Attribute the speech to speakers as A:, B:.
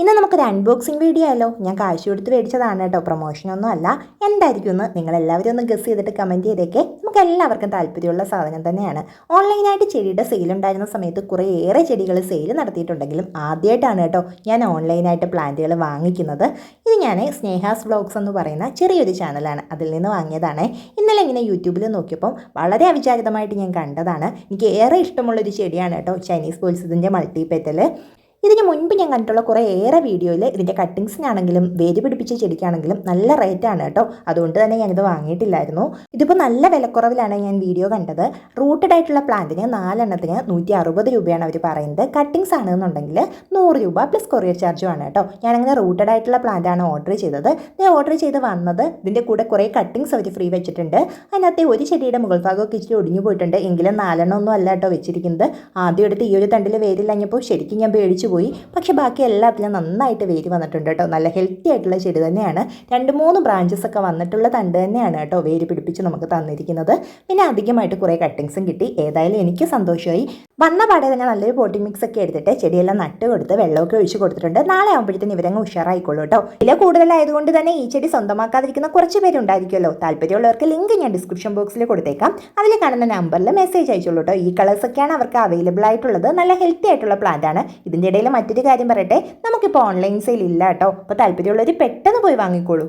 A: ഇന്ന് നമുക്കൊരു unboxing video ആയല്ലോ. ഞാൻ കാശ് കൊടുത്ത് മേടിച്ചതാണ് കേട്ടോ. പ്രൊമോഷനൊന്നും അല്ല. എന്തായിരിക്കും എന്ന് നിങ്ങൾ എല്ലാവരും ഒന്ന് ഗസ് ചെയ്തിട്ട് കമന്റ് ചെയ്തേക്കെ. നമുക്ക് എല്ലാവർക്കും താല്പര്യമുള്ള സാധനം തന്നെയാണ്. ഓൺലൈനായിട്ട് ചെടിയുടെ സെയിൽ ഉണ്ടായിരുന്ന സമയത്ത് കുറേയേറെ ചെടികൾ സെയിൽ നടത്തിയിട്ടുണ്ടെങ്കിലും ആദ്യമായിട്ടാണ് കേട്ടോ ഞാൻ ഓൺലൈനായിട്ട് പ്ലാന്റുകൾ വാങ്ങിക്കുന്നത്. ഇത് ഞാൻ സ്നേഹാസ് വ്ളോഗ്സ് എന്ന് പറയുന്ന ചെറിയൊരു ചാനലാണ് അതിൽ നിന്ന് വാങ്ങിയതാണ്. ഇന്നലെ ഇങ്ങനെ യൂട്യൂബിൽ നോക്കിയപ്പം വളരെ അവിചാരിതമായിട്ട് ഞാൻ കണ്ടതാണ്. എനിക്ക് ഏറെ ഇഷ്ടമുള്ളൊരു ചെടിയാണ് കേട്ടോ. ചൈനീസ് ബോൾസിതിന്റെ മൾട്ടി പെറ്റൽ ഇതിന് മുൻപ് ഞാൻ കണ്ടിട്ടുള്ള കുറേ ഏറെ വീഡിയോയിൽ ഇതിന്റെ കട്ടിങ്സിനാണെങ്കിലും വേര് പിടിപ്പിച്ച ചെടിക്കാണെങ്കിലും നല്ല റേറ്റാണ് കേട്ടോ. അതുകൊണ്ട് തന്നെ ഞാനിത് വാങ്ങിയിട്ടില്ലായിരുന്നു. ഇതിപ്പോൾ നല്ല വിലക്കുറവിലാണ് ഞാൻ വീഡിയോ കണ്ടത്. റൂട്ടഡ് ആയിട്ടുള്ള പ്ലാന്റിന് നാലെണ്ണത്തിന് നൂറ്റി അറുപത് രൂപയാണ് അവർ പറയുന്നത്. കട്ടിങ്സ് ആണെന്നുണ്ടെങ്കിൽ നൂറ് രൂപ പ്ലസ് കൊറിയർ ചാർജും ആണ് കേട്ടോ. ഞാനങ്ങനെ റൂട്ടഡ് ആയിട്ടുള്ള പ്ലാന്റാണ് ഓർഡർ ചെയ്തത്. ഞാൻ ഓർഡർ ചെയ്ത് വന്നത് ഇതിന്റെ കൂടെ കുറേ കട്ടിങ്സ് അവർ ഫ്രീ വെച്ചിട്ടുണ്ട്. അതിനകത്ത് ഒരു ചെടിയുടെ മുകൾ ഭാഗമൊക്കെ ഇച്ചിരി ഒടിഞ്ഞു പോയിട്ടുണ്ട്. എങ്കിലും നാലെണ്ണം ഒന്നും അല്ല കേട്ടോ വെച്ചിരിക്കുന്നത്. ആദ്യം എടുത്ത് ഈ ഒരു തണ്ടിൽ വേരില്ലഞ്ഞപ്പോൾ ശരിക്കും ഞാൻ പേടിച്ചു പോയി. പക്ഷെ ബാക്കി എല്ലാത്തിലും നന്നായിട്ട് വേര് വന്നിട്ടുണ്ട് കേട്ടോ. നല്ല ഹെൽത്തി ആയിട്ടുള്ള ചെടി തന്നെയാണ്. രണ്ട് മൂന്ന് ബ്രാഞ്ചസ് ഒക്കെ വന്നിട്ടുള്ള തണ്ട് തന്നെയാണ് കേട്ടോ വേര് പിടിപ്പിച്ച് നമുക്ക് തന്നിരിക്കുന്നത്. പിന്നെ അധികമായിട്ട് കുറേ കട്ടിങ്സും കിട്ടി. ഏതായാലും എനിക്ക് സന്തോഷമായി. വന്ന പാടെ തന്നെ നല്ലൊരു പോട്ടിംഗ് മിക്സ് ഒക്കെ എടുത്തിട്ട് ചെടിയെല്ലാം നട്ട് കൊടുത്ത് വെള്ളമൊക്കെ ഒഴിച്ച് കൊടുത്തിട്ടുണ്ട്. നാളെ ആകുമ്പോഴത്തേന് ഇവരങ്ങ് ഉഷാറായിക്കോളൂ കേട്ടോ. വില കൂടുതലായതുകൊണ്ട് തന്നെ ഈ ചെടി സ്വന്തമാക്കാതിരിക്കുന്ന കുറച്ച് പേരുണ്ടായിരിക്കുമല്ലോ താല്പര്യമുള്ളവർക്ക് ലിങ്ക് ഞാൻ ഡിസ്ക്രിപ്ഷൻ ബോക്സിൽ കൊടുത്തേക്കാം. അതിൽ കാണുന്ന നമ്പറിൽ മെസ്സേജ് അയച്ചോളൂ കേട്ടോ. ഈ കളേഴ്സൊക്കെയാണ് അവർക്ക് അവൈലബിൾ ആയിട്ടുള്ളത്. നല്ല ഹെൽത്തി ആയിട്ടുള്ള പ്ലാന്റ് ആണ്. ഇതിന്റെ ഇടയിൽ മറ്റൊരു കാര്യം പറയട്ടെ. നമുക്കിപ്പോൾ ഓൺലൈൻ സെയിൽ ഇല്ല കേട്ടോ. അപ്പോൾ താല്പര്യമുള്ളവർ പെട്ടെന്ന് പോയി വാങ്ങിക്കോളൂ.